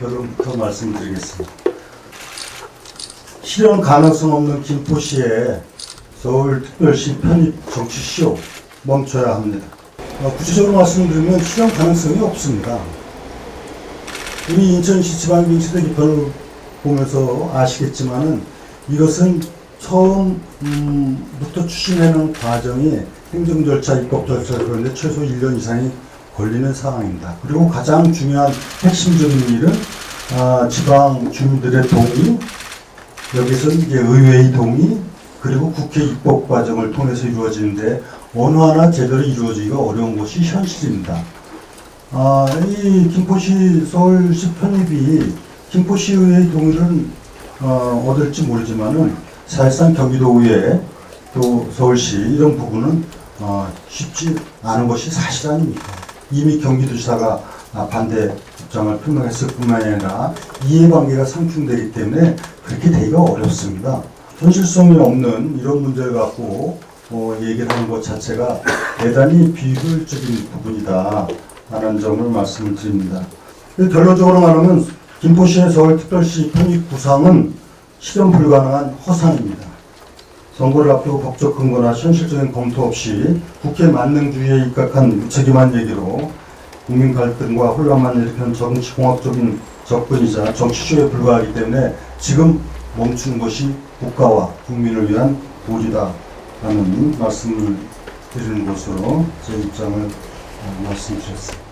결론부터 말씀드리겠습니다. 실현 가능성 없는 김포시의 서울특별시 편입 정치쇼 멈춰야 합니다. 어, 구체적으로 말씀드리면 실현 가능성이 없습니다. 우리 인천시 지방경제대 개편을 보면서 아시겠지만은 이것은 처음부터 추진하는 과정이 행정 절차, 입법 절차 그런데 최소 1년 이상이 걸리는 상황입니다. 그리고 가장 중요한 핵심적인 일은 아, 지방 주민들의 동의, 여기서는 이제 의회의 동의, 그리고 국회 입법 과정을 통해서 이루어지는데 어느 하나 제대로 이루어지기가 어려운 것이 현실입니다. 아, 이 김포시 서울시 편입이 김포시의회 동의를 어, 얻을지 모르지만은 사실상 경기도의회 또 서울시 이런 부분은 어, 쉽지 않은 것이 사실 아닙니까? 이미 경기도지사가 아, 반대 입장을 표명했을 뿐만 아니라 이해관계가 상충되기 때문에 그렇게 되기가 어렵습니다. 현실성이 없는 이런 문제를 갖고 어, 얘기를 하는 것 자체가 대단히 비효율적인 부분이다. 라는 점을 말씀을 드립니다. 결론적으로 말하면 김포시의 서울특별시 편입 구상은 실현 불가능한 허상입니다. 선거를 앞두고 법적 근거나 현실적인 검토 없이 국회 만능주의에 입각한 무책임한 얘기로 국민 갈등과 혼란만 일으키는 정치공학적인 접근이자 정치쇼에 불과하기 때문에 지금 멈추는 것이 국가와 국민을 위한 도리다라는 말씀을 드리는 것으로 제 입장을 어, 말씀드렸습니다.